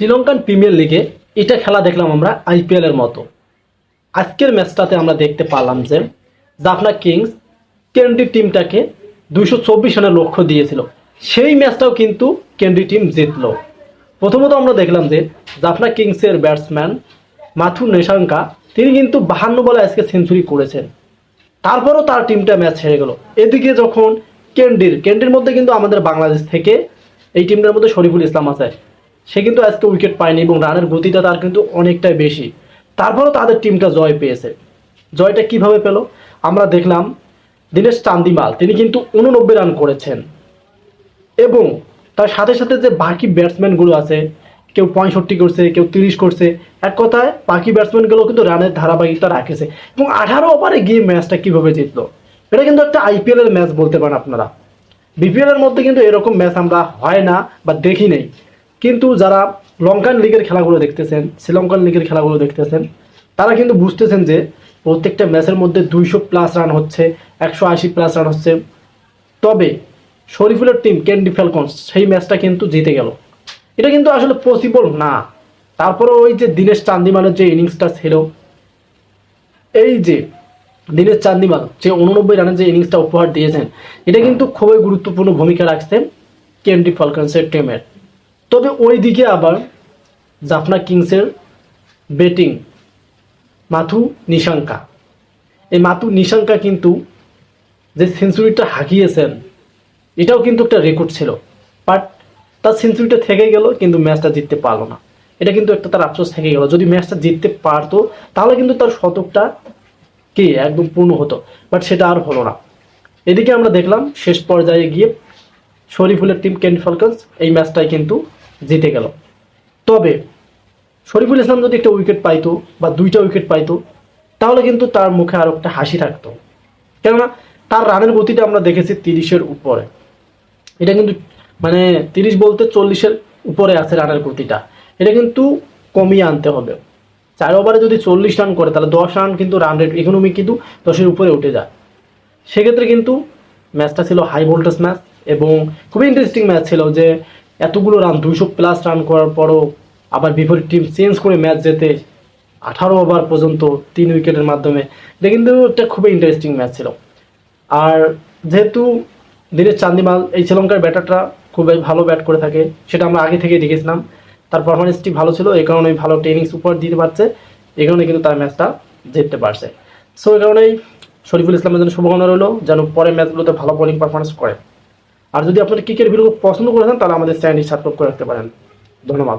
Sri Lankan premier লিগে এটা খেলা দেখলাম আমরা আইপিএল এর মতো। আজকের ম্যাচটাতে আমরা দেখতে পারলাম যে জাফনা কিংস কেন্দ্রি টিমটাকে দুইশো চব্বিশ রানের লক্ষ্য দিয়েছিল। সেই ম্যাচটাও কিন্তু কেন্দ্রি টিম জিতলো। প্রথমত আমরা দেখলাম যে জাফনা কিংসের ব্যাটসম্যান মাথু নেশাঙ্কা, তিনি কিন্তু বাহান্ন বলে আজকে সেঞ্চুরি করেছেন। তারপরও তার টিমটা ম্যাচ হেরে গেল। এদিকে যখন কেন্ডির কেন্ডির মধ্যে কিন্তু আমাদের বাংলাদেশ থেকে এই টিমটার মধ্যে শরীফুল ইসলাম আছে। সে কিন্তু আজকে উইকেট পায়নি এবং রানের গতিটা তার কিন্তু অনেকটাই বেশি। তারপরও তাদের টিমটা জয় পেয়েছে। জয়টা কীভাবে পেল? আমরা দেখলাম দীনেশ চান্দিমাল, তিনি কিন্তু উননব্বই রান করেছেন। এবং তার সাথে সাথে যে বাকি ব্যাটসম্যানগুলো আছে, কেউ পঁয়ষট্টি করছে, কেউ তিরিশ করছে, এক কথায় বাকি ব্যাটসম্যানগুলো কিন্তু রানের ধারাবাহিকতা রাখেছে। এবং আঠারো ওভারে গিয়ে ম্যাচটা কীভাবে জিতলো? এটা কিন্তু একটা আইপিএলের ম্যাচ বলতে পারেন আপনারা। বিপিএলের মধ্যে কিন্তু এরকম ম্যাচ আমরা হয় না বা দেখি নেই। কিন্তু যারা লঙ্কান লিগের খেলাগুলো দেখতেছেন, শ্রীলঙ্কান লিগের খেলাগুলো দেখতেছেন, তারা কিন্তু বুঝতেছেন যে প্রত্যেকটা ম্যাচের মধ্যে দুইশো প্লাস রান হচ্ছে, একশো আশি প্লাস রান হচ্ছে। তবে শরীফুলের টিম ক্যান্ডি ফ্যালকনস সেই ম্যাচটা কিন্তু জিতে গেল। এটা কিন্তু আসলে পসিবল না। তারপরে ওই যে দীনেশ চান্দিমালের যে ইনিংসটা ছিল, এই যে দীনেশ চান্দিমাল, যে উননব্বই রানের যে ইনিংসটা উপহার দিয়েছেন, এটা কিন্তু খুবই গুরুত্বপূর্ণ ভূমিকা রাখছেন কেন্ডি ফলকনসের টিমের তবে ওই দিকে আবার জাফনা কিংসের ব্যাটিং মাথু নিশাঙ্কা। এই মাথু নিশাঙ্কা কিন্তু যে সেঞ্চুরিটা হাঁকিয়েছেন, এটাও কিন্তু একটা রেকর্ড ছিল। বাট তার সেঞ্চুরিটা থেকে গেল, কিন্তু ম্যাচটা জিততে পারল না। এটা কিন্তু একটা তার আফসোস থেকে গেল। যদি ম্যাচটা জিততে পারতো, তাহলে কিন্তু তার শতকটা কি, একদম পূর্ণ হতো। বাট সেটা আর হলো না। এদিকে আমরা দেখলাম, শেষ পর্যায়ে গিয়ে শরীফুলের টিম কেন্ট ফলকন্স এই ম্যাচটাই কিন্তু জিতে গেল। তবে শরীফুল ইসলাম যদি একটা উইকেট পাইতো বা দুইটা উইকেট পাইতো, তাহলে কিন্তু তার মুখে আরও একটা হাসি থাকতো। কেননা তার রানের গতিটা আমরা দেখেছি তিরিশের উপরে। এটা কিন্তু মানে তিরিশ বলতে চল্লিশের উপরে আছে রানের গতিটা। এটা কিন্তু কমিয়ে আনতে হবে। চার ওভারে যদি চল্লিশ রান করে, তাহলে দশ রান কিন্তু রান রেট ইকোনমি কিন্তু দশের উপরে উঠে যায়। সেক্ষেত্রে কিন্তু ম্যাচটা ছিল হাই ভোল্টেজ ম্যাচ এবং খুবই ইন্টারেস্টিং ম্যাচ ছিল যে এতগুলো রান দুইশো প্লাস রান করার পরও আবার বিপরীত টিম চেঞ্জ করে ম্যাচ যেতে আঠারো ওভার পর্যন্ত তিন উইকেটের মাধ্যমে। কিন্তু একটা খুবই ইন্টারেস্টিং ম্যাচ ছিল। আর যেহেতু দিনের চান্দিমাল, এই শ্রীলঙ্কার ব্যাটারটা খুবই ভালো ব্যাট করে থাকে, সেটা আমরা আগে থেকেই দেখেছিলাম। তার পারফরমেন্সটি ভালো ছিল, এই কারণে ভালো টেনিংস উপর দিতে পারছে। এই কারণে কিন্তু তার ম্যাচটা জিততে পারছে। সো এই কারণেই শরীফুল ইসলামের জন্য শুভকামনা রইল, যেন পরে ম্যাচগুলোতে ভালো বোলিং পারফরমেন্স করে। আর যদি আপনারা ক্রিকেট ভিডিও পছন্দ করে থাকেন তাহলে আমাদের চ্যানেলটি সাবস্ক্রাইব করে রাখতে পারেন। ধন্যবাদ।